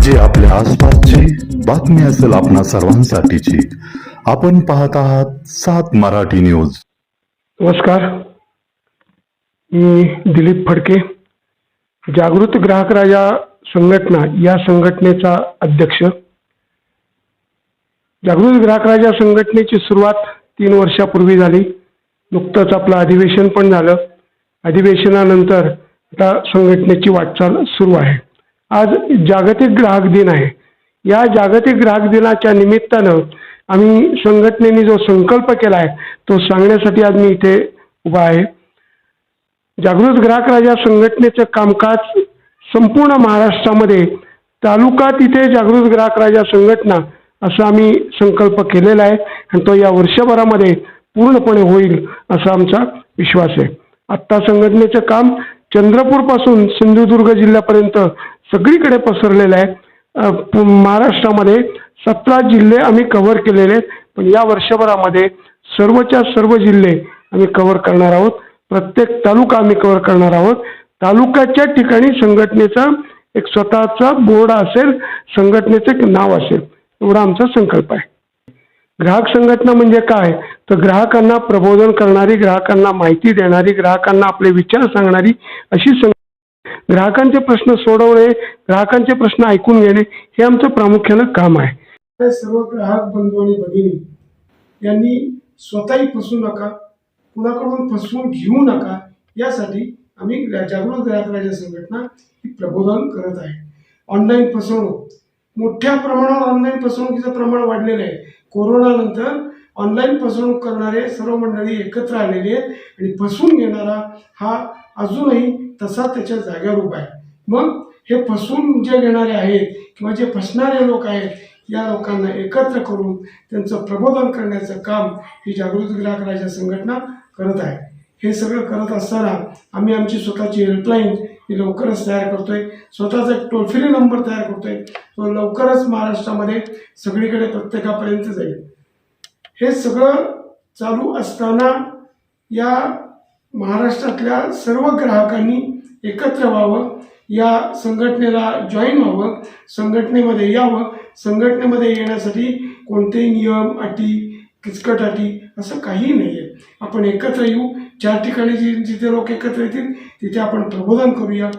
जे आपल्या आसपासची बातमी असेल आपणा सर्वांसाठीची. आपण पाहत आहात सात मराठी न्यूज. नमस्कार. मी दिलीप फडके. जागृत ग्राहक राजा संघटना या संघटनेचा अध्यक्ष. जागृत ग्राहक राजा संघटनेची सुरुवात तीन वर्षापूर्वी झाली. नुकतंच आपलं अधिवेशन पण झालं. अधिवेशनानंतर आता संघटनेची वाटचाल सुरू आहे. आज जागतिक ग्राहक दिन आहे. या जागतिक ग्राहक दिनाच्या निमित्तानं आम्ही संघटनेने जो संकल्प केला आहे तो सांगण्यासाठी आज मी इथे उभा आहे. जागृत ग्राहक राजा संघटनेचं कामकाज संपूर्ण महाराष्ट्रामध्ये तालुका तिथे जागृत ग्राहक राजा संघटना असा आम्ही संकल्प केलेला आहे आणि तो या वर्षभरामध्ये पूर्णपणे होईल असा आमचा विश्वास आहे. आत्ता संघटनेचं काम चंद्रपूरपासून सिंधुदुर्ग जिल्ह्यापर्यंत सगळीकडे पसरलेलं आहे. महाराष्ट्रामध्ये सतरा जिल्हे आम्ही कव्हर केलेले आहेत. पण या वर्षभरामध्ये सर्वच्या सर्व जिल्हे आम्ही कव्हर करणार आहोत. प्रत्येक तालुका आम्ही कव्हर करणार आहोत. तालुक्याच्या ठिकाणी संघटनेचा एक स्वतःचा बोर्ड असेल संघटनेचं एक नाव असेल एवढा आमचा संकल्प आहे. ग्राहक संघटना म्हणजे काय? तर ग्राहकांना प्रबोधन करणारी ग्राहकांना माहिती देणारी ग्राहकांना आपले विचार सांगणारी अशी संघ ग्राहकांचे प्रश्न सोडवणे ग्राहकांचे प्रश्न ऐकून घेणे हे आमचं प्रामुख्यानं काम आहे. सर्व ग्राहक बंधू आणि भगिनी यांनी स्वतःही फसू नका कुणाकडून फसवून घेऊ नका यासाठी आम्ही जागरूक जागृत ग्राहक राजा संघटना ही प्रबोधन करत आहे. ऑनलाईन फसवणूक मोठ्या प्रमाणावर ऑनलाईन फसवणुकीचं प्रमाण वाढलेलं आहे. कोरोनानंतर ऑनलाईन फसवणूक करणारे सर्व मंडळी एकत्र आलेले आहेत आणि फसवून घेणारा हा अजूनही तसा त्याच्या जागेवर उभा आहे. मग हे फसवून जे घेणारे आहेत किंवा जे फसणारे लोक आहेत या लोकांना एकत्र करून त्यांचं प्रबोधन करण्याचं काम ही जागृत ग्राहक संघटना करत आहे. हे सगळं करत असताना आम्ही आमची स्वतःची हेल्पलाईन ही लवकरच तयार करतोय. स्वतःचा एक टोल फ्री नंबर तयार करतोय. तो लवकरच महाराष्ट्रामध्ये सगळीकडे प्रत्येकापर्यंत जाईल. हे सगळं चालू असताना या महाराष्ट्रातल्या सर्व ग्राहकांनी एकत्र व्हावं या संघटनेला जॉईन व्हावं संघटनेमध्ये यावं संघटनेमध्ये येण्यासाठी कोणतेही नियम अटी किचकट अटी असं काही नाही आहे आपण एकत्र येऊ चार ठिकाणी जी जिथे लोक एकत्र येतील तिथे आपण प्रबोधन करूया.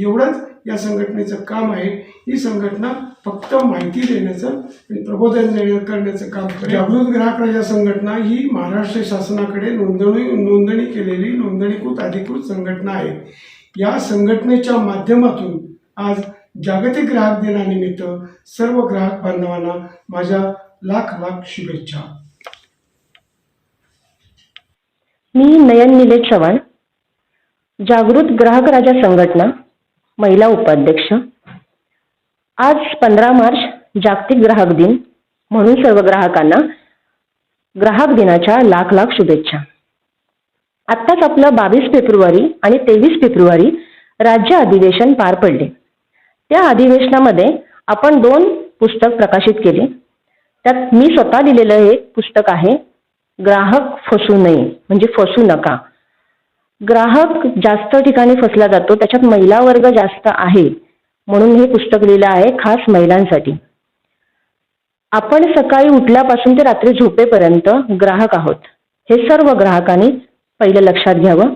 एवढंच या संघटनेचं काम आहे. ही संघटना फक्त माहिती देण्याचं आणि प्रबोधन देण्या- करण्याचं काम करेल जागृत ग्राहक राजा संघटना ही महाराष्ट्र शासनाकडे नोंदणी नोंदणी केलेली नोंदणीकृत अधिकृत संघटना आहे. या संघटनेच्या माध्यमातून आज जागतिक ग्राहक दिनानिमित्त सर्व ग्राहक बांधवांना माझ्या लाख लाख शुभेच्छा. मी नयन निलेश चव्हाण जागृत ग्राहक राजा संघटना महिला उपाध्यक्ष. आज पंधरा मार्च जागतिक ग्राहक दिन म्हणून सर्व ग्राहकांना ग्राहक दिनाच्या लाख लाख शुभेच्छा. आत्ताच आपलं बावीस फेब्रुवारी आणि तेवीस फेब्रुवारी राज्य अधिवेशन पार पडले. त्या अधिवेशनामध्ये आपण दोन पुस्तक प्रकाशित केले. त्यात मी स्वतः लिहिलेलं हे पुस्तक आहे ग्राहक फसू नये म्हणजे फसू नका. ग्राहक जास्त ठिकाणी फसला जातो त्याच्यात महिला वर्ग जास्त आहे म्हणून हे पुस्तक लिहिलं आहे खास महिलांसाठी. आपण सकाळी उठल्यापासून ते रात्री झोपेपर्यंत ग्राहक आहोत. हे सर्व ग्राहकांनी पहिलं लक्षात घ्यावं.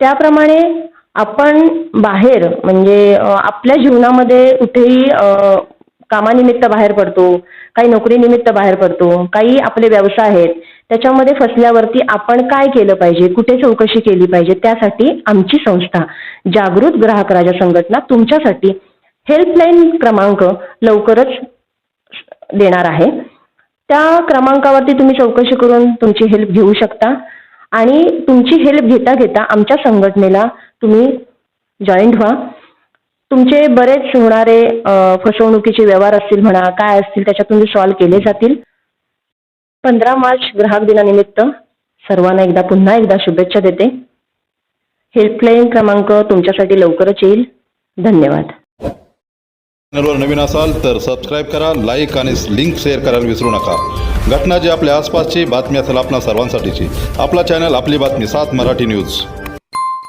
त्याप्रमाणे आपण बाहेर म्हणजे आपल्या जीवनामध्ये कुठेही कामानिमित्त बाहेर पडतो काही नोकरीनिमित्त बाहेर पडतो काही आपले व्यवसाय आहेत त्याच्यामध्ये फसल्यावरती आपण काय केलं पाहिजे कुठे चौकशी केली पाहिजे त्यासाठी आमची संस्था जागृत ग्राहक राजा संघटना तुमच्यासाठी हेल्पलाईन क्रमांक लवकरच देणार आहे. त्या क्रमांकावरती तुम्ही चौकशी करून तुमची हेल्प घेऊ शकता आणि तुमची हेल्प घेता घेता आमच्या संघटनेला तुम्ही जॉईंट व्हा. तुमचे बरेच होणारे फसवणुकीचे व्यवहार असतील म्हणा काय असतील त्याच्यातून ते सॉल्व्ह केले जातील. पंधरा मार्च ग्राहक दिनानिमित्त सर्वांना एकदा पुन्हा एकदा शुभेच्छा देते. हेल्पलाईन क्रमांक तुमच्यासाठी लवकरच येईल. धन्यवाद. चॅनलवर नवीन असाल तर सबस्क्राईब करा लाईक आणि लिंक शेअर करायला विसरू नका. घटना जी आपल्या आसपासची बातमी असेल आपल्या सर्वांसाठीची. आपला चॅनल आपली बातमी सात मराठी न्यूज.